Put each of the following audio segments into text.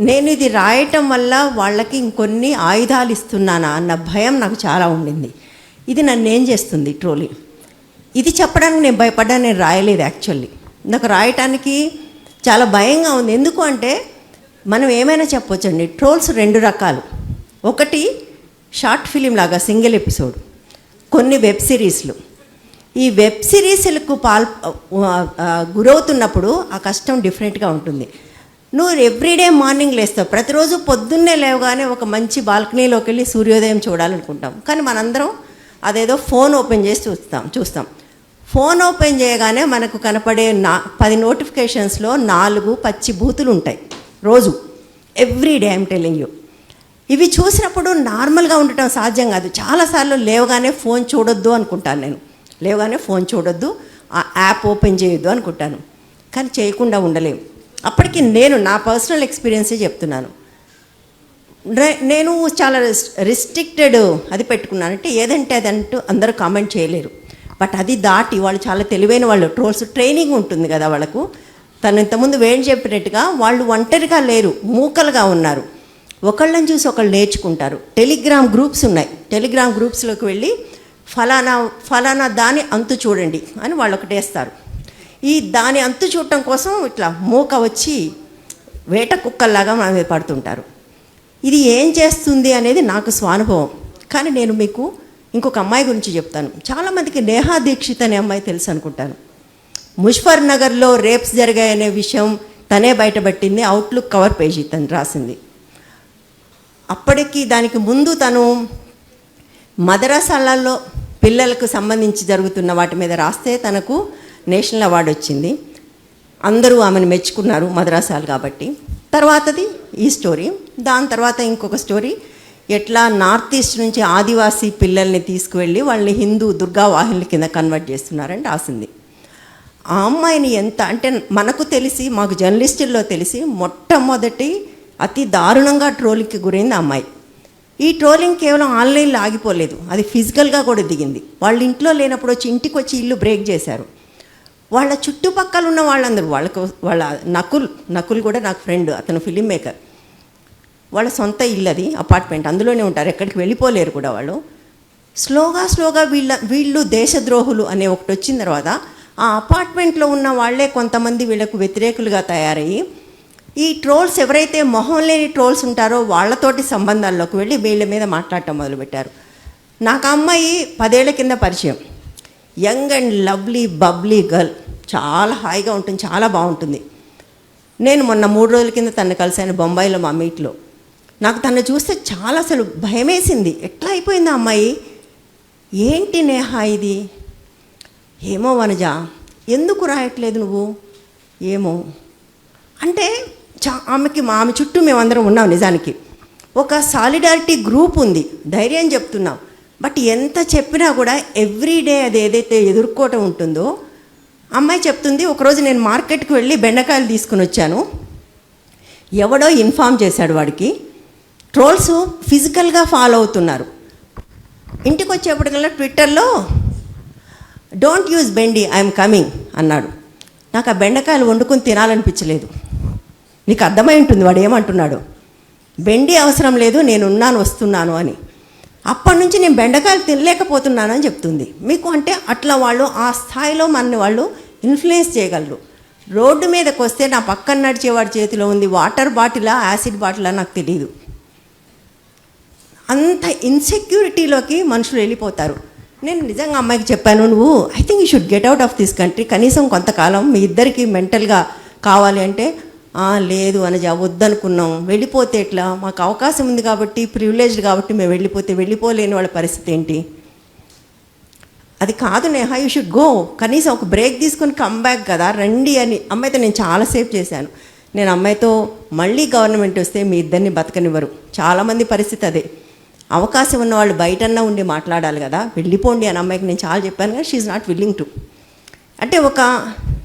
నేను ఇది రాయటం వల్ల వాళ్ళకి ఇంకొన్ని ఆయుధాలు ఇస్తున్నానా అన్న భయం నాకు చాలా ఉండింది. ఇది నన్ను ఏం చేస్తుంది ట్రోలీ? ఇది చెప్పడానికి నేను భయపడ్డా నేను రాయలేదు యాక్చువల్లీ. నాకు రాయటానికి చాలా భయంగా ఉంది. ఎందుకు అంటే మనం ఏమైనా చెప్పొచ్చండి. ట్రోల్స్ రెండు రకాలు. ఒకటి షార్ట్ ఫిలిం లాగా సింగిల్ ఎపిసోడ్. కొన్ని వెబ్ సిరీస్లు. ఈ వెబ్ సిరీస్లకు పాల్ గురవుతున్నప్పుడు ఆ కష్టం డిఫరెంట్గా ఉంటుంది. నువ్వు ఎవ్రీడే మార్నింగ్ లేస్తావు. ప్రతిరోజు పొద్దున్నే లేవగానే ఒక మంచి బాల్కనీలోకి వెళ్ళి సూర్యోదయం చూడాలనుకుంటాం. కానీ మనందరం అదేదో ఫోన్ ఓపెన్ చేసి చూస్తాం చూస్తాం. ఫోన్ ఓపెన్ చేయగానే మనకు కనపడే నా పది నోటిఫికేషన్స్లో నాలుగు పచ్చి బూతులు ఉంటాయి. రోజు. Every day I'm telling you. ఇవి చూసినప్పుడు నార్మల్గా ఉండటం సాధ్యం కాదు. చాలాసార్లు లేవగానే ఫోన్ చూడొద్దు అనుకుంటాను నేను. లేవగానే ఫోన్ చూడొద్దు ఆ యాప్ ఓపెన్ చేయొద్దు అనుకుంటాను. కానీ చేయకుండా ఉండలేము అప్పటికి నేను నా పర్సనల్ ఎక్స్పీరియన్సే చెప్తున్నాను. నేను చాలా రిస్ట్రిక్టెడ్ అది పెట్టుకున్నాను. అంటే ఏదంటే అది అంటూ అందరూ కామెంట్ చేయలేరు. బట్ అది దాటి వాళ్ళు చాలా తెలివైన వాళ్ళు ట్రోల్స్ ట్రైనింగ్ ఉంటుంది కదా వాళ్ళకు. తను ఇంతకుముందు వేడి చెప్పినట్టుగా వాళ్ళు ఒంటరిగా లేరు మూకలుగా ఉన్నారు. ఒకళ్ళని చూసి ఒకళ్ళు నేర్చుకుంటారు. టెలిగ్రామ్ గ్రూప్స్ ఉన్నాయి. టెలిగ్రామ్ గ్రూప్స్లోకి వెళ్ళి ఫలానా ఫలానా దాని అంతు చూడండి అని వాళ్ళు ఒకటేస్తారు ఈ దాని అంతు చూడటం కోసం ఇట్లా మూక వచ్చి వేట కుక్కల్లాగా మన మీద పడుతుంటారు. ఇది ఏం చేస్తుంది అనేది నాకు స్వానుభవం. కానీ నేను మీకు ఇంకొక అమ్మాయి గురించి చెప్తాను. చాలామందికి నేహా దీక్షిత్ అనే అమ్మాయి తెలుసు అనుకుంటాను. ముష్ఫర్ నగర్లో రేప్స్ జరిగాయనే విషయం తనే బయటపట్టింది అవుట్లుక్ కవర్ పేజీ తను రాసింది. అప్పటికి దానికి ముందు తను మదరసాలలో పిల్లలకు సంబంధించి జరుగుతున్న వాటి మీద రాస్తే తనకు నేషనల్ అవార్డు వచ్చింది. అందరూ ఆమెను మెచ్చుకున్నారు మద్రాసాలు కాబట్టి. తర్వాతది ఈ స్టోరీ. దాని తర్వాత ఇంకొక స్టోరీ. ఎట్లా నార్త్ ఈస్ట్ నుంచి ఆదివాసీ పిల్లల్ని తీసుకువెళ్ళి వాళ్ళని హిందూ దుర్గా వాహిని కింద కన్వర్ట్ చేస్తున్నారని రాసింది. ఆ అమ్మాయిని ఎంత అంటే మనకు తెలిసి మాకు జర్నలిస్టుల్లో తెలిసి మొట్టమొదటి అతి దారుణంగా ట్రోలింగ్కి గురైంది అమ్మాయి. ఈ ట్రోలింగ్ కేవలం ఆన్లైన్లో ఆగిపోలేదు. అది ఫిజికల్గా కూడా దిగింది. వాళ్ళ ఇంట్లో లేనప్పుడు వచ్చి ఇంటికి వచ్చి ఇల్లు బ్రేక్ చేశారు. వాళ్ళ చుట్టుపక్కల ఉన్న వాళ్ళందరూ వాళ్ళకు వాళ్ళ నకుల్ నకుల్ కూడా నాకు ఫ్రెండ్ అతను ఫిలిం మేకర్ వాళ్ళ సొంత ఇల్లు అది అపార్ట్మెంట్ అందులోనే ఉంటారు ఎక్కడికి వెళ్ళిపోలేరు కూడా వాళ్ళు. స్లోగా స్లోగా వీళ్ళ వీళ్ళు దేశద్రోహులు అనే ఒకటి వచ్చిన తర్వాత ఆ అపార్ట్మెంట్లో ఉన్న వాళ్ళే కొంతమంది వీళ్ళకు వ్యతిరేకులుగా తయారయ్యి ఈ ట్రోల్స్ ఎవరైతే మొహం లేని ట్రోల్స్ ఉంటారో వాళ్ళతోటి సంబంధాల్లోకి వెళ్ళి వీళ్ళ మీద మాట్లాడటం మొదలుపెట్టారు. నాకు అమ్మాయి పదేళ్ళ కింద పరిచయం. Young and lovely bubbly girl. చాలా హాయిగా ఉంటుంది చాలా బాగుంటుంది. నేను మొన్న మూడు రోజుల కింద తను కలిశాను బొంబాయిలో మా మీట్లో. నాకు తను చూస్తే చాలా అసలు భయమేసింది. ఎట్లా అయిపోయింది అమ్మాయి? ఏంటి నేహా ఇది? ఏమో వనజ ఎందుకు రాయట్లేదు నువ్వు? ఏమో. అంటే చా ఆమెకి మా ఆమె చుట్టూ మేమందరం ఉన్నాం నిజానికి. ఒక సాలిడారిటీ గ్రూప్ ఉంది. ధైర్యం చెప్తున్నాం. బట్ ఎంత చెప్పినా కూడా ఎవ్రీడే అది ఏదైతే ఎదుర్కోవటం ఉంటుందో అమ్మాయి చెప్తుంది ఒకరోజు నేను మార్కెట్కి వెళ్ళి బెండకాయలు తీసుకుని వచ్చాను. ఎవడో ఇన్ఫామ్ చేశాడు వాడికి. ట్రోల్స్ ఫిజికల్గా ఫాలో అవుతున్నారు. ఇంటికి వచ్చేప్పటికల్లా ట్విట్టర్లో డోంట్ యూజ్ బెండి ఐఎమ్ కమింగ్ అన్నాడు. నాకు ఆ బెండకాయలు వండుకొని తినాలనిపించలేదు. నీకు అర్థమై ఉంటుంది వాడు ఏమంటున్నాడు. బెండి అవసరం లేదు నేను ఉన్నాను వస్తున్నాను అని. అప్పటి నుంచి నేను బెండకాయలు తినలేకపోతున్నానని చెప్తుంది. మీకు అంటే అట్లా వాళ్ళు ఆ స్థాయిలో మన వాళ్ళు ఇన్ఫ్లుయెన్స్ చేయగలరు. రోడ్డు మీదకి వస్తే నా పక్కన నడిచేవాడి చేతిలో ఉంది వాటర్ బాటిలా యాసిడ్ బాటిలా నాకు తెలియదు అంత ఇన్సెక్యూరిటీలోకి మనుషులు వెళ్ళిపోతారు. నేను నిజంగా అమ్మాయికి చెప్పాను నువ్వు I think you should get out of this country కనీసం కొంతకాలం మీ ఇద్దరికి మెంటల్గా కావాలి అంటే లేదు అని వద్దనుకున్నాం వెళ్ళిపోతే ఎట్లా? మాకు అవకాశం ఉంది కాబట్టి ప్రివిలేజ్డ్ కాబట్టి మేము వెళ్ళిపోతే వెళ్ళిపోలేని వాళ్ళ పరిస్థితి ఏంటి? అది కాదు నేహా యూ షుడ్ గో కనీసం ఒక బ్రేక్ తీసుకొని కమ్ బ్యాక్ కదా రండి అని అమ్మాయితో నేను చాలాసేపు చేశాను. నేను అమ్మాయితో మళ్ళీ గవర్నమెంట్ వస్తే మీ ఇద్దరిని బతకనివ్వరు. చాలామంది పరిస్థితి అదే. అవకాశం ఉన్న వాళ్ళు బయటన్నా ఉండి మాట్లాడాలి కదా వెళ్ళిపోండి అని అమ్మాయికి నేను చాలా చెప్పాను కానీ షీఈ్ నాట్ విల్లింగ్ టు అంటే ఒక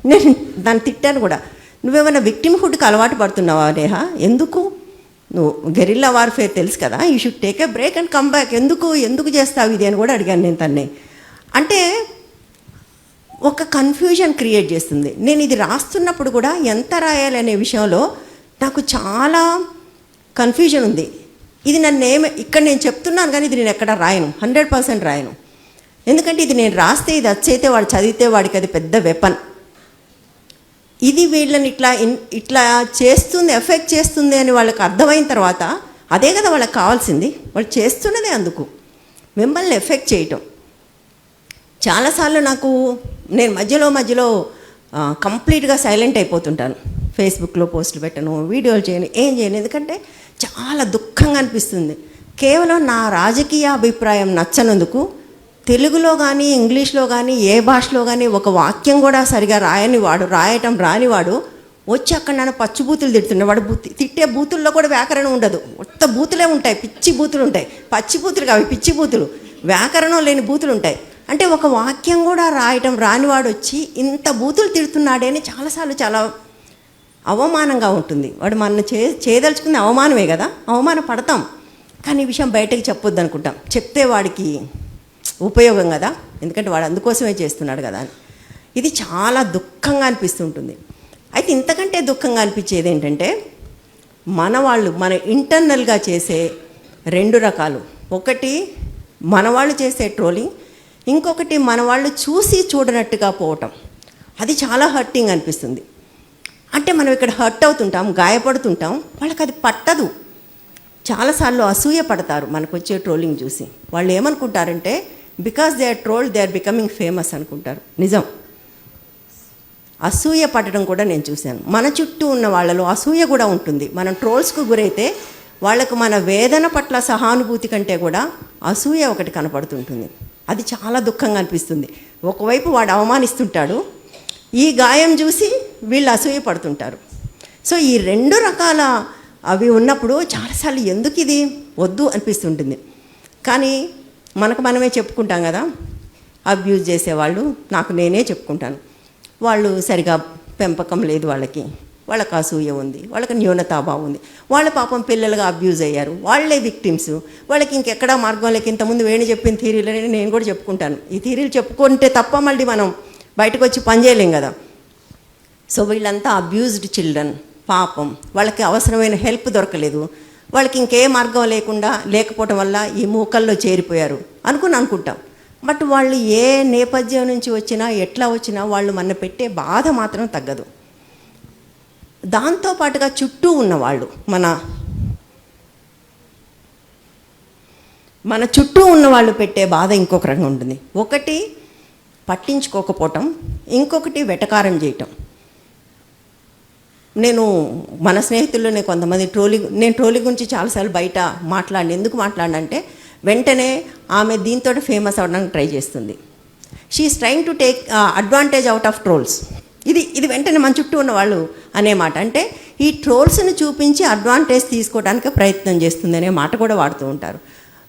నేను దాన్ని తిట్టాను కూడా. నువ్వేమైనా విక్టిమ్ హుడ్కి అలవాటు పడుతున్నావా నేహ ఎందుకు? నువ్వు గెరిల్లా వార్ఫేర్ తెలుసు కదా you should take a break and come back ఎందుకు? ఎందుకు చేస్తావు ఇది అని కూడా అడిగాను నేను తన్నే. అంటే ఒక కన్ఫ్యూజన్ క్రియేట్ చేస్తుంది. నేను ఇది రాస్తున్నప్పుడు కూడా ఎంత రాయాలి అనే విషయంలో నాకు చాలా కన్ఫ్యూజన్ ఉంది. ఇది నన్ను ఏమి ఇక్కడ నేను చెప్తున్నాను కానీ ఇది నేను ఎక్కడ రాయను. Hundred percent రాయను. ఎందుకంటే ఇది నేను రాస్తే ఇది వచ్చైతే వాడు చదివితే వాడికి అది పెద్ద వెపన్ ఇది వీళ్ళని ఇట్లా ఇన్- ఇట్లా చేస్తుంది ఎఫెక్ట్ చేస్తుంది అని వాళ్ళకి అర్థమైన తర్వాత అదే కదా వాళ్ళకి కావాల్సింది. వాళ్ళు చేస్తున్నదే అందుకు. మిమ్మల్ని ఎఫెక్ట్ చేయటం. చాలాసార్లు నాకు నేను మధ్యలో మధ్యలో కంప్లీట్గా సైలెంట్ అయిపోతుంటాను. ఫేస్బుక్లో పోస్టులు పెట్టను వీడియోలు చేయను ఏం చేయను. ఎందుకంటే చాలా దుఃఖంగా అనిపిస్తుంది. కేవలం నా రాజకీయ అభిప్రాయం నచ్చనందుకు తెలుగులో కానీ ఇంగ్లీష్లో కానీ ఏ భాషలో కానీ ఒక వాక్యం కూడా సరిగా రాయని వాడు రాయటం రానివాడు వచ్చి అక్కడ నన్ను పచ్చి బూతులు తిడుతున్నాడు వాడు బూతి తిట్టే బూతుల్లో కూడా వ్యాకరణం ఉండదు. మొత్త బూతులే ఉంటాయి పిచ్చి బూతులు ఉంటాయి. పచ్చి బూతులు కావు పిచ్చి బూతులు. వ్యాకరణం లేని బూతులు ఉంటాయి. అంటే ఒక వాక్యం కూడా రాయటం రానివాడు వచ్చి ఇంత బూతులు తిడుతున్నాడే అని చాలాసార్లు చాలా అవమానంగా ఉంటుంది. వాడు మన చే చేయదలుచుకుంది అవమానమే కదా అవమాన పడతాం కానీ ఈ విషయం బయటకు చెప్పొద్దు అనుకుంటాం చెప్తే వాడికి ఉపయోగం కదా? ఎందుకంటే వాడు అందుకోసమే చేస్తున్నాడు కదా అని. ఇది చాలా దుఃఖంగా అనిపిస్తుంటుంది. అయితే ఇంతకంటే దుఃఖంగా అనిపించేది ఏంటంటే మన వాళ్ళు మన ఇంటర్నల్గా చేసే రెండు రకాలు. ఒకటి మన వాళ్ళు చేసే ట్రోలింగ్ ఇంకొకటి మన వాళ్ళు చూసి చూడనట్టుగా పోవటం. అది చాలా హర్టింగ్ అనిపిస్తుంది. అంటే మనం ఇక్కడ హర్ట్ అవుతుంటాం గాయపడుతుంటాం వాళ్ళకి అది పట్టదు. చాలాసార్లు అసూయ పడతారు మనకు వచ్చే ట్రోలింగ్ చూసి. వాళ్ళు ఏమనుకుంటారంటే because they are trolled they are becoming famous అనుకుంటారు. నిజం. అసూయ పడడం కూడా నేను చూశాను. మన చుట్టూ ఉన్న వాళ్ళలో అసూయ కూడా ఉంటుంది. మనం ట్రోల్స్కు గురైతే వాళ్ళకు మన వేదన పట్ల సహానుభూతి కంటే కూడా అసూయ ఒకటి కనపడుతుంటుంది. అది చాలా దుఃఖంగా అనిపిస్తుంది. ఒకవైపు వాడు అవమానిస్తుంటాడు. ఈ గాయం చూసి వీళ్ళు అసూయ పడుతుంటారు. సో ఈ రెండు రకాల అవి ఉన్నప్పుడు చాలాసార్లు ఎందుకు ఇది వద్దు అనిపిస్తుంటుంది. కానీ మనకు మనమే చెప్పుకుంటాం కదా అబ్యూజ్ చేసేవాళ్ళు నాకు నేనే చెప్పుకుంటాను. వాళ్ళు సరిగా పెంపకం లేదు వాళ్ళకి వాళ్ళకి అసూయ ఉంది వాళ్ళకి న్యూనతాభావం ఉంది. వాళ్ళ పాపం పిల్లలుగా అబ్యూజ్ అయ్యారు వాళ్ళే విక్టిమ్స్. వాళ్ళకి ఇంకెక్కడా మార్గం లేక ఇంతకుముందు వేణి చెప్పిన థీరీలని నేను కూడా చెప్పుకుంటాను. ఈ థీరీలు చెప్పుకుంటే తప్ప మళ్ళీ మనం బయటకు వచ్చి పనిచేయలేం కదా. సో వీళ్ళంతా అబ్యూజ్డ్ చిల్డ్రన్. పాపం. వాళ్ళకి అవసరమైన హెల్ప్ దొరకలేదు. వాళ్ళకి ఇంకే మార్గం లేకుండా లేకపోవటం వల్ల ఈ మూకల్లో చేరిపోయారు అనుకుని అనుకుంటాం. బట్ వాళ్ళు ఏ నేపథ్యం నుంచి వచ్చినా ఎట్లా వచ్చినా వాళ్ళు మన పెట్టే బాధ మాత్రం తగ్గదు. దాంతో పాటుగా చుట్టూ ఉన్నవాళ్ళు మన మన చుట్టూ ఉన్న వాళ్ళు పెట్టే బాధ ఇంకొక రంగం ఉంటుంది. ఒకటి పట్టించుకోకపోవటం ఇంకొకటి వెటకారం చేయటం. నేను మన స్నేహితుల్లోనే కొంతమంది ట్రోలింగ్ నేను ట్రోలింగ్ గురించి చాలాసార్లు బయట మాట్లాడిన ఎందుకు మాట్లాడినంటే వెంటనే ఆమె దీంతో ఫేమస్ అవ్వడానికి ట్రై చేస్తుంది. She's trying to take advantage out of trolls ఇది ఇది వెంటనే మన చుట్టూ ఉన్న వాళ్ళు అనే మాట. అంటే ఈ ట్రోల్స్ని చూపించి అడ్వాంటేజ్ తీసుకోవడానికి ప్రయత్నం చేస్తుంది అనే మాట కూడా వాడుతూ ఉంటారు.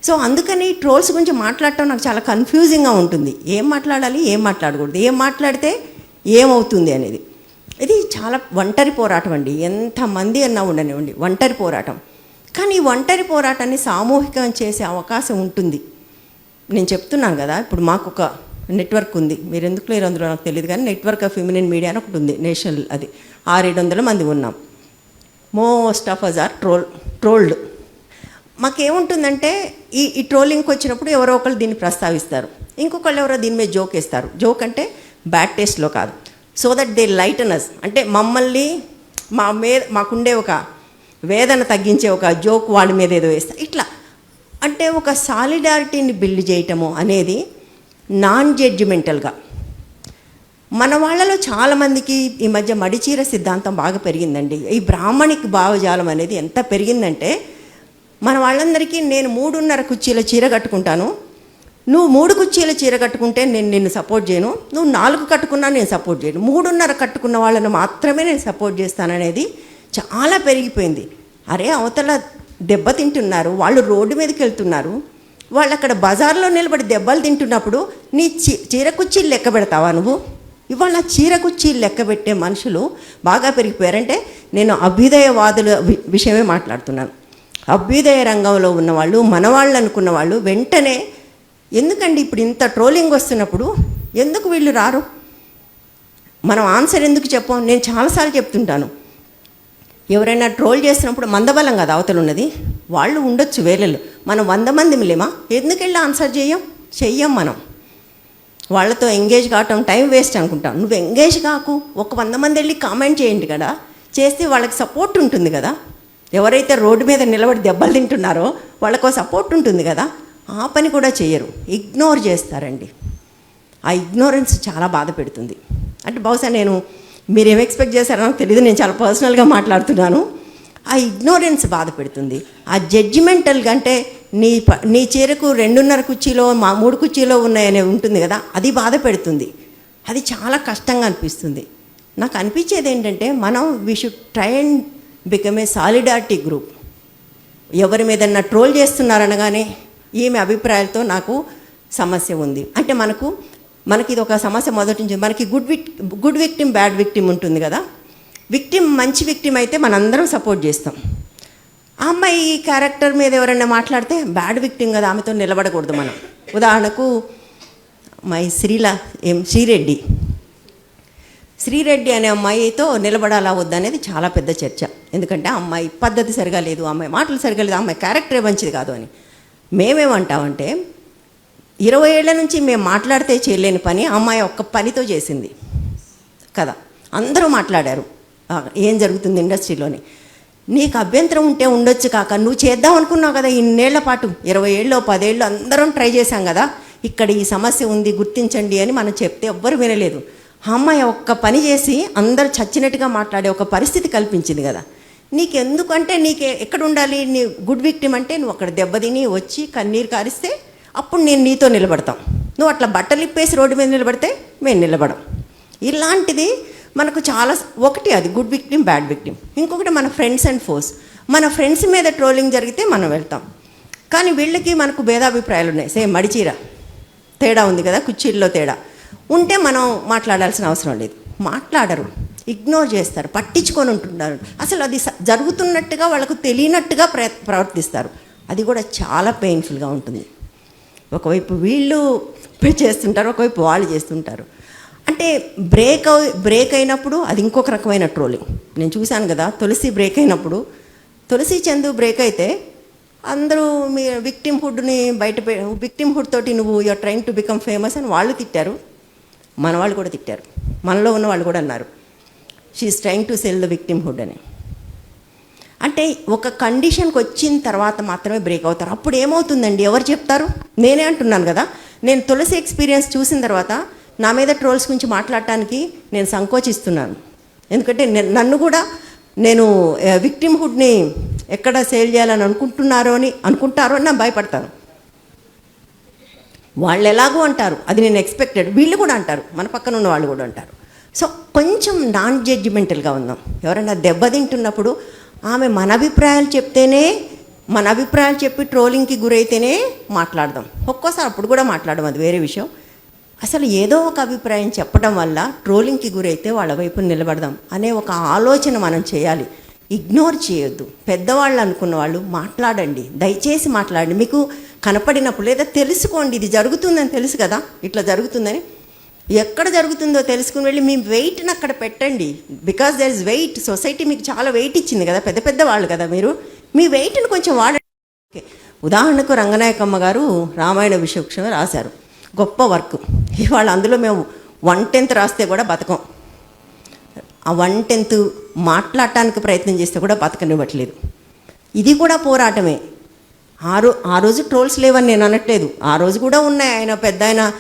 సో అందుకని ఈ ట్రోల్స్ గురించి మాట్లాడటం నాకు చాలా కన్ఫ్యూజింగ్గా ఉంటుంది. ఏం మాట్లాడాలి ఏం మాట్లాడకూడదు. ఏం మాట్లాడితే ఏమవుతుంది అనేది. ఇది చాలా ఒంటరి పోరాటం అండి. ఎంతమంది అన్నా ఉండనివ్వండి. ఒంటరి పోరాటం. కానీ ఈ ఒంటరి పోరాటాన్ని సామూహికం చేసే అవకాశం ఉంటుంది. నేను చెప్తున్నాను కదా ఇప్పుడు మాకు ఒక నెట్వర్క్ ఉంది. మీరు ఎందుకు లేరు అందులో? నాకు తెలియదు కానీ నెట్వర్క్ ఆఫ్ ఫిమినిన్ మీడియా అని ఒకటి ఉంది. నేషనల్ అది. ఆరేడు వందల మంది ఉన్నాం. Most of us are troll trolled మాకేముంటుందంటే ఈ ఈ ట్రోలింగ్కి వచ్చినప్పుడు ఎవరో ఒకరు దీన్ని ప్రస్తావిస్తారు. ఇంకొకళ్ళు ఎవరో దీని మీద జోక్ వేస్తారు. జోక్ అంటే బ్యాడ్ టేస్ట్లో కాదు. సో దట్ దే లైటనస్ అంటే మమ్మల్ని మా మీద మాకుండే ఒక వేదన తగ్గించే ఒక జోక్ వాళ్ళ మీద ఏదో వేస్తా. ఇట్లా. అంటే ఒక సాలిడారిటీని బిల్డ్ చేయటము అనేది నాన్ జడ్జిమెంటల్గా మన వాళ్ళలో చాలామందికి ఈ మధ్య మడిచీర సిద్ధాంతం బాగా పెరిగిందండి. ఈ బ్రాహ్మణిక్ భావజాలం అనేది ఎంత పెరిగిందంటే మన వాళ్ళందరికీ నేను మూడున్నర కుర్చీల చీర కట్టుకుంటాను. నువ్వు మూడు కుర్చీల చీర కట్టుకుంటే నేను నిన్ను సపోర్ట్ చేయను. నువ్వు నాలుగు కట్టుకున్నా నేను సపోర్ట్ చేయను. మూడున్నర కట్టుకున్న వాళ్ళని మాత్రమే నేను సపోర్ట్ చేస్తాననేది చాలా పెరిగిపోయింది. అరే అవతల దెబ్బతింటున్నారు వాళ్ళు రోడ్డు మీదకి వెళ్తున్నారు. వాళ్ళు అక్కడ బజార్లో నిలబడి దెబ్బలు తింటున్నప్పుడు నీ చీ చీర కుర్చీలు లెక్క పెడతావా నువ్వు? ఇవాళ చీర కుర్చీలు లెక్క పెట్టే మనుషులు బాగా పెరిగిపోయారంటే నేను అభ్యుదయవాదుల విషయమే మాట్లాడుతున్నాను. అభ్యుదయ రంగంలో ఉన్నవాళ్ళు మనవాళ్ళు అనుకున్న వాళ్ళు వెంటనే ఎందుకండి ఇప్పుడు ఇంత ట్రోలింగ్ వస్తున్నప్పుడు ఎందుకు వీళ్ళు రారు? మనం ఆన్సర్ ఎందుకు చెప్పం? నేను చాలాసార్లు చెప్తుంటాను. ఎవరైనా ట్రోల్ చేసినప్పుడు మందబలం కదా అవతలు ఉన్నది వాళ్ళు ఉండొచ్చు వేలలు మనం వంద మంది లేమా ఎందుకు వెళ్ళి ఆన్సర్ చేయం? చెయ్యం మనం. వాళ్ళతో ఎంగేజ్ కావటం టైం వేస్ట్ అనుకుంటాం. నువ్వు ఎంగేజ్ కాకు. ఒక వంద మంది వెళ్ళి కామెంట్ చేయండి కదా. చేస్తే వాళ్ళకి సపోర్ట్ ఉంటుంది కదా. ఎవరైతే రోడ్డు మీద నిలబడి దెబ్బలు తింటున్నారో వాళ్ళకో సపోర్ట్ ఉంటుంది కదా. ఆ పని కూడా చేయరు. ఇగ్నోర్ చేస్తారండి. ఆ ఇగ్నోరెన్స్ చాలా బాధ పెడుతుంది. అంటే బహుశా నేను మీరు ఏం ఎక్స్పెక్ట్ చేశారో నాకు తెలియదు నేను చాలా పర్సనల్గా మాట్లాడుతున్నాను. ఆ ఇగ్నోరెన్స్ బాధ పెడుతుంది. ఆ జడ్జిమెంటల్గా అంటే నీ ప నీ చీరకు రెండున్నర కుర్చీలో మా మూడు కుర్చీలో ఉన్నాయనే ఉంటుంది కదా అది బాధ పెడుతుంది. అది చాలా కష్టంగా అనిపిస్తుంది. నాకు అనిపించేది ఏంటంటే మనం we should try and become a solidarity group ఎవరి మీదన్నా ట్రోల్ చేస్తున్నారనగానే ఈమె అభిప్రాయాలతో నాకు సమస్య ఉంది. అంటే మనకు మనకి ఇది ఒక సమస్య మొదటి నుంచి మనకి good vic good victim bad victim ఉంటుంది కదా. విక్టిమ్ మంచి విక్టిమ్ అయితే మనందరం సపోర్ట్ చేస్తాం. ఆ అమ్మాయి క్యారెక్టర్ మీద ఎవరైనా మాట్లాడితే బ్యాడ్ విక్టిమ్ కదా ఆమెతో నిలబడకూడదు మనం. ఉదాహరణకు మై శ్రీల ఏం శ్రీరెడ్డి. శ్రీరెడ్డి అనే అమ్మాయితో నిలబడాలా వద్దనేది చాలా పెద్ద చర్చ. ఎందుకంటే ఆ అమ్మాయి పద్ధతి సరిగా లేదు ఆ అమ్మాయి మాటలు సరిగా లేదు అమ్మాయి క్యారెక్టరే మంచిది కాదు అని. మేమేమంటామంటే ఇరవై ఏళ్ళ నుంచి మేము మాట్లాడితే చేయలేని పని అమ్మాయి ఒక్క పనితో చేసింది. కదా అందరూ మాట్లాడారు. ఏం జరుగుతుంది ఇండస్ట్రీలోని. నీకు అభ్యంతరం ఉంటే ఉండొచ్చు కాక నువ్వు చేద్దాం అనుకున్నావు కదా ఇన్నేళ్ళ పాటు ఇరవై ఏళ్ళు పదేళ్ళు అందరం ట్రై చేశాం కదా ఇక్కడ ఈ సమస్య ఉంది గుర్తించండి అని మనం చెప్తే ఎవ్వరు వినలేదు. అమ్మాయి ఒక్క పని చేసి అందరూ చచ్చినట్టుగా మాట్లాడే ఒక పరిస్థితి కల్పించింది కదా. నీకెందుకంటే నీకు ఎక్కడ ఉండాలి నీ గుడ్ విక్టిమ్ అంటే నువ్వు అక్కడ దెబ్బతిని వచ్చి కన్నీరు కారిస్తే అప్పుడు నేను నీతో నిలబడతాం. నువ్వు అట్లా బట్టలు ఇప్పేసి రోడ్డు మీద నిలబడితే మేము నిలబడం. ఇలాంటిది మనకు చాలా ఒకటి అది గుడ్ విక్టిమ్ బ్యాడ్ విక్టిమ్. ఇంకొకటి మన ఫ్రెండ్స్ అండ్ ఫోర్స్. మన ఫ్రెండ్స్ మీద ట్రోలింగ్ జరిగితే మనం వెళ్తాం. కానీ వీళ్ళకి మనకు భేదాభిప్రాయాలు ఉన్నాయి. సేమ్ మడిచీర తేడా ఉంది కదా కుర్చీల్లో తేడా. ఉంటే మనం మాట్లాడాల్సిన అవసరం లేదు. మాట్లాడరు. ఇగ్నోర్ చేస్తారు పట్టించుకొని ఉంటున్నారు. అసలు అది జరుగుతున్నట్టుగా వాళ్ళకు తెలియనట్టుగా ప్ర ప్రవర్తిస్తారు. అది కూడా చాలా పెయిన్ఫుల్గా ఉంటుంది. ఒకవైపు వీళ్ళు చేస్తుంటారు ఒకవైపు వాళ్ళు చేస్తుంటారు. అంటే బ్రేక్ బ్రేక్ అయినప్పుడు అది ఇంకొక రకమైన ట్రోలింగ్ నేను చూశాను కదా తులసి బ్రేక్ అయినప్పుడు తులసి చందు బ్రేక్ అయితే అందరూ మీ విక్టిమ్ హుడ్ని బయట విక్టిమ్ హుడ్ తోటి నువ్వు you're trying to become famous అని వాళ్ళు తిట్టారు. మన వాళ్ళు కూడా తిట్టారు. మనలో ఉన్న వాళ్ళు కూడా అన్నారు. She's trying to sell the victimhood అని. అంటే ఒక కండిషన్కి వచ్చిన తర్వాత మాత్రమే బ్రేక్ అవుతారు. అప్పుడు ఏమవుతుందండి? ఎవరు చెప్తారు? నేనే అంటున్నాను కదా. నేను తులసి ఎక్స్పీరియన్స్ చూసిన తర్వాత నా మీద ట్రోల్స్ గురించి మాట్లాడటానికి నేను సంకోచిస్తున్నాను. ఎందుకంటే నన్ను కూడా నేను విక్టిమ్హుడ్ని ఎక్కడ సేల్ చేయాలని అనుకుంటున్నారో అని అనుకుంటారో అని నేను భయపడతాను. వాళ్ళు ఎలాగో అంటారు. అది నేను ఎక్స్పెక్టెడ్ వీళ్ళు కూడా అంటారు. మన పక్కన ఉన్న వాళ్ళు కూడా అంటారు. సో కొంచెం నాన్ జడ్జిమెంటల్గా ఉందాం. ఎవరైనా దెబ్బతింటున్నప్పుడు ఆమె మన అభిప్రాయాలు చెప్తేనే మన అభిప్రాయాలు చెప్పి ట్రోలింగ్కి గురైతేనే మాట్లాడదాం. ఒక్కోసారి అప్పుడు కూడా మాట్లాడడం అది వేరే విషయం. అసలు ఏదో ఒక అభిప్రాయం చెప్పడం వల్ల ట్రోలింగ్కి గురైతే వాళ్ళ వైపు నిలబడదాం అనే ఒక ఆలోచన మనం చేయాలి. ఇగ్నోర్ చేయొద్దు. పెద్దవాళ్ళు అనుకున్న వాళ్ళు మాట్లాడండి. దయచేసి మాట్లాడండి. మీకు కనపడినప్పుడు లేదా తెలుసుకోండి ఇది జరుగుతుందని తెలుసు కదా ఇట్లా జరుగుతుందని. ఎక్కడ జరుగుతుందో తెలుసుకుని వెళ్ళి మీ వెయిట్ని అక్కడ పెట్టండి. Because there is weight society మీకు చాలా వెయిట్ ఇచ్చింది కదా పెద్ద పెద్ద వాళ్ళు కదా మీరు. మీ వెయిట్ని కొంచెం వాడండి. ఓకే. ఉదాహరణకు రంగనాయకమ్మ గారు రామాయణ విషవక్షం రాశారు. గొప్ప వర్క్. ఇవాళ అందులో మేము వన్ టెన్త్ రాస్తే కూడా బతకం. ఆ వన్ టెన్త్ మాట్లాడటానికి ప్రయత్నం చేస్తే కూడా బతకనివ్వట్లేదు. ఇది కూడా పోరాటమే. ఆ రో ఆ రోజు ట్రోల్స్ లేవని నేను అనట్లేదు. ఆ రోజు కూడా ఉన్నాయి. ఆయన పెద్ద ఆయన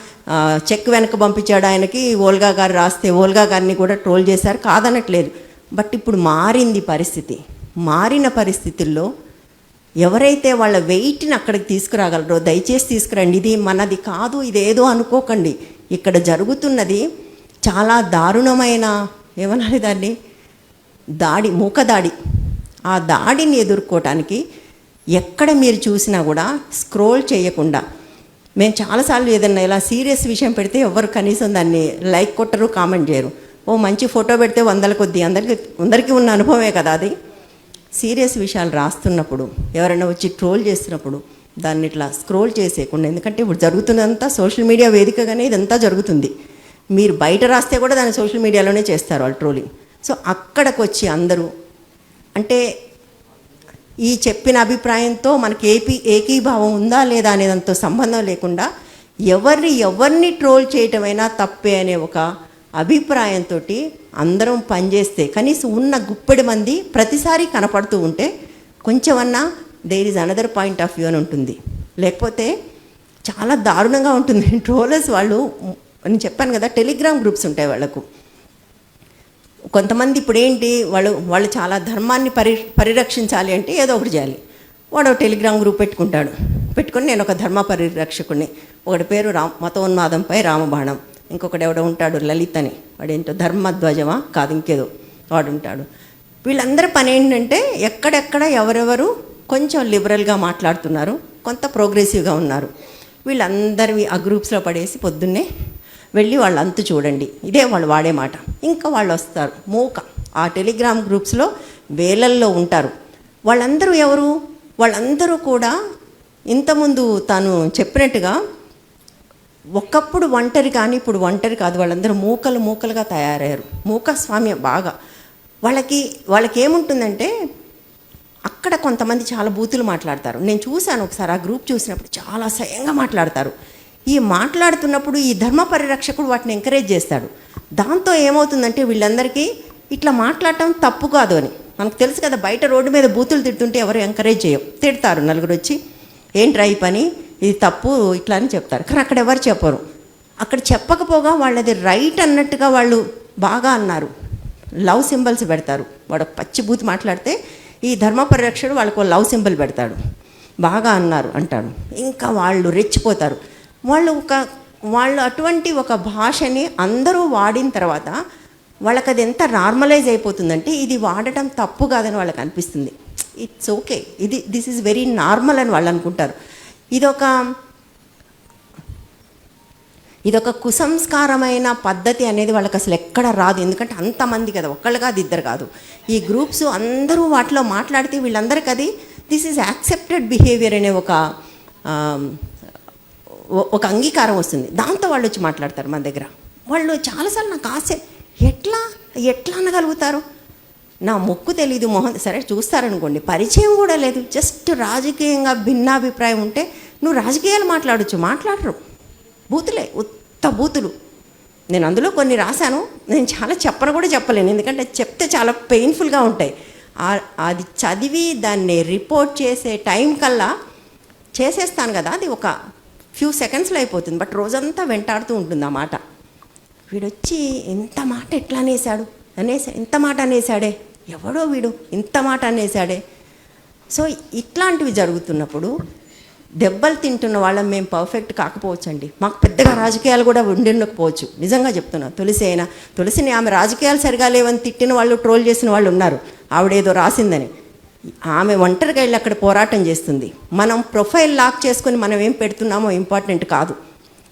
చెక్ వెనక పంపించాడు ఆయనకి. ఓల్గా గారు రాస్తే ఓల్గా గారిని కూడా ట్రోల్ చేశారు. కాదనట్లేదు. బట్ ఇప్పుడు మారింది పరిస్థితి. మారిన పరిస్థితుల్లో ఎవరైతే వాళ్ళ వెయిట్ని అక్కడికి తీసుకురాగలరో దయచేసి తీసుకురండి. ఇది మనది కాదు ఇదేదో అనుకోకండి. ఇక్కడ జరుగుతున్నది చాలా దారుణమైన ఏమనాలి దాన్ని? దాడి మూకదాడి. ఆ దాడిని ఎదుర్కోవటానికి ఎక్కడ మీరు చూసినా కూడా స్క్రోల్ చేయకుండా. మేము చాలాసార్లు ఏదన్నా ఇలా సీరియస్ విషయం పెడితే ఎవరు కనీసం దాన్ని లైక్ కొట్టరు కామెంట్ చేయరు. ఓ మంచి ఫోటో పెడితే వందల కొద్ది అందరికి అందరికీ ఉన్న అనుభవమే కదా అది. సీరియస్ విషయాలు రాస్తున్నప్పుడు ఎవరైనా వచ్చి ట్రోల్ చేస్తున్నప్పుడు దాన్ని ఇట్లా స్క్రోల్ చేసేయకుండా ఎందుకంటే ఇప్పుడు జరుగుతున్నంతా సోషల్ మీడియా వేదికగానే ఇదంతా జరుగుతుంది. మీరు బయట రాస్తే కూడా దాన్ని సోషల్ మీడియాలోనే చేస్తారు వాళ్ళు ట్రోలింగ్. సో అక్కడికి వచ్చి అందరూ అంటే ఈ చెప్పిన అభిప్రాయంతో మనకి ఏపీ ఏకీభావం ఉందా లేదా అనేదంతో సంబంధం లేకుండా ఎవరిని ఎవరిని ట్రోల్ చేయటమైనా తప్పే అనే ఒక అభిప్రాయంతో అందరం పనిచేస్తే కనీసం ఉన్న గుప్పెడి మంది ప్రతిసారి కనపడుతూ ఉంటే కొంచెమన్నా there is another point of view అని ఉంటుంది. లేకపోతే చాలా దారుణంగా ఉంటుంది. ట్రోలర్స్ వాళ్ళు నేను చెప్పాను కదా టెలిగ్రామ్ గ్రూప్స్ ఉంటాయి వాళ్ళకు. కొంతమంది ఇప్పుడు ఏంటి వాళ్ళు వాళ్ళు చాలా ధర్మాన్ని పరి పరిరక్షించాలి అంటే ఏదో ఒకటి చేయాలి. వాడు ఒక టెలిగ్రామ్ గ్రూప్ పెట్టుకుంటాడు. పెట్టుకొని నేను ఒక ధర్మ పరిరక్షకుడిని ఒకటి పేరు రామ్ మతోన్మాదంపై రామబాణం. ఇంకొకటి ఎవడో ఉంటాడు లలిత్ అని. వాడేంటో ధర్మధ్వజమా? కాదు ఇంకేదో వాడు ఉంటాడు వీళ్ళందరి పని ఏంటంటే ఎక్కడెక్కడ ఎవరెవరు కొంచెం లిబరల్గా మాట్లాడుతున్నారు కొంత ప్రోగ్రెసివ్గా ఉన్నారు. వీళ్ళందరివి ఆ గ్రూప్స్లో పడేసి పొద్దున్నే వెళ్ళి వాళ్ళు అంతు చూడండి. ఇదే వాళ్ళు వాడే మాట. ఇంకా వాళ్ళు వస్తారు. మూక. ఆ టెలిగ్రామ్ గ్రూప్స్లో వేలల్లో ఉంటారు. వాళ్ళందరూ ఎవరు? వాళ్ళందరూ కూడా ఇంతకుముందు తాను చెప్పినట్టుగా ఒకప్పుడు ఒంటరి కానీ ఇప్పుడు ఒంటరి కాదు. వాళ్ళందరూ మూకలు మూకలుగా తయారయ్యారు. మూక స్వామ్యం బాగా. వాళ్ళకి వాళ్ళకి ఏముంటుందంటే అక్కడ కొంతమంది చాలా బూతులు మాట్లాడతారు. నేను చూశాను ఒకసారి ఆ గ్రూప్ చూసినప్పుడు చాలా స్వయంగా మాట్లాడతారు. ఈ మాట్లాడుతున్నప్పుడు ఈ ధర్మ పరిరక్షకుడు వాటిని ఎంకరేజ్ చేస్తాడు. దాంతో ఏమవుతుందంటే వీళ్ళందరికీ ఇట్లా మాట్లాడటం తప్పు కాదు అని. మనకు తెలుసు కదా బయట రోడ్డు మీద బూతులు తిడుతుంటే ఎవరు ఎంకరేజ్ చేయం తిడతారు నలుగురు వచ్చి ఏంట్రా ఈ పని? ఇది తప్పు? ఇట్లా అని చెప్తారు. కానీ అక్కడ ఎవరు చెప్పరు. అక్కడ చెప్పకపోగా వాళ్ళది రైట్ అన్నట్టుగా వాళ్ళు బాగా అన్నారు. లవ్ సింబల్స్ పెడతారు. వాడు పచ్చి బూత్ మాట్లాడితే ఈ ధర్మ పరిరక్షకుడు వాళ్ళకు లవ్ సింబల్ పెడతాడు. బాగా అన్నారు అంటాడు. ఇంకా వాళ్ళు రెచ్చిపోతారు. వాళ్ళు ఒక వాళ్ళు అటువంటి ఒక భాషని అందరూ వాడిన తర్వాత వాళ్ళకి అది ఎంత నార్మలైజ్ అయిపోతుందంటే ఇది వాడటం తప్పు కాదని వాళ్ళకి అనిపిస్తుంది. ఇట్స్ ఓకే ఇది దిస్ ఈజ్ వెరీ నార్మల్ అని వాళ్ళు అనుకుంటారు. ఇదొక ఇదొక కుసంస్కారమైన పద్ధతి అనేది వాళ్ళకి అసలు ఎక్కడ రాదు. ఎందుకంటే అంతమంది కదా ఒక్కళ్ళు కాదు ఇద్దరు కాదు. ఈ గ్రూప్స్ అందరూ వాటిలో మాట్లాడితే వీళ్ళందరికీ అది దిస్ ఈజ్ యాక్సెప్టెడ్ బిహేవియర్ అనే ఒక ఒక అంగీకారం వస్తుంది. దాంతో వాళ్ళు వచ్చి మాట్లాడతారు మన దగ్గర. వాళ్ళు చాలాసార్లు నాకు ఆశ ఎట్లా ఎట్లా అనగలుగుతారు? నా మొక్కు తెలీదు మొహం సరే చూస్తారనుకోండి. పరిచయం కూడా లేదు. జస్ట్ రాజకీయంగా భిన్నాభిప్రాయం ఉంటే నువ్వు రాజకీయాలు మాట్లాడొచ్చు మాట్లాడరు. బూతులే ఉత్త బూతులు. నేను అందులో కొన్ని రాశాను. నేను చాలా చెప్పను కూడా చెప్పలేను. ఎందుకంటే చెప్తే చాలా పెయిన్ఫుల్గా ఉంటాయి. అది చదివి దాన్ని రిపోర్ట్ చేసే టైం కల్లా చేసేస్తాను కదా. అది ఒక ఫ్యూ సెకండ్స్లో అయిపోతుంది బట్ రోజంతా వెంటాడుతూ ఉంటుంది ఆ మాట. వీడొచ్చి ఇంత మాట ఎట్లా అనేసాడు అనేసా ఇంత మాట అనేసాడే ఎవడో వీడు ఇంత మాట అనేసాడే సో ఇట్లాంటివి జరుగుతున్నప్పుడు దెబ్బలు తింటున్న వాళ్ళం మేము పర్ఫెక్ట్ కాకపోవచ్చండి. మాకు పెద్దగా రాజకీయాలు కూడా ఉండిండకపోవచ్చు నిజంగా చెప్తున్నా తులసి అయినా తులసిని ఆమె రాజకీయాలు సరిగా లేవని తిట్టిన వాళ్ళు ట్రోల్ చేసిన వాళ్ళు ఉన్నారు. ఆవిడేదో రాసిందని. ఆమె ఒంటరిగా వెళ్ళి అక్కడ పోరాటం చేస్తుంది. మనం ప్రొఫైల్ లాక్ చేసుకొని మనం ఏం పెడుతున్నామో ఇంపార్టెంట్ కాదు.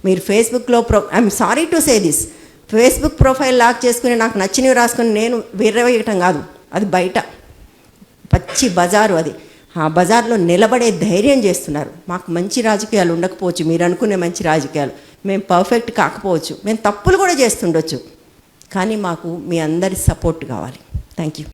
మీరు ఫేస్బుక్లో pro I'm sorry to say this. Facebook profile lock చేసుకుని నాకు నచ్చినవి రాసుకుని నేను విర్రవేయటం కాదు. అది బయట. పచ్చి బజారు అది. ఆ బజార్లో నిలబడే ధైర్యం చేస్తున్నారు. మాకు మంచి రాజకీయాలు ఉండకపోవచ్చు. మీరు అనుకునే మంచి రాజకీయాలు. మేము పర్ఫెక్ట్ కాకపోవచ్చు. మేము తప్పులు కూడా చేస్తుండొచ్చు. కానీ మాకు మీ అందరి సపోర్ట్ కావాలి. Thank you.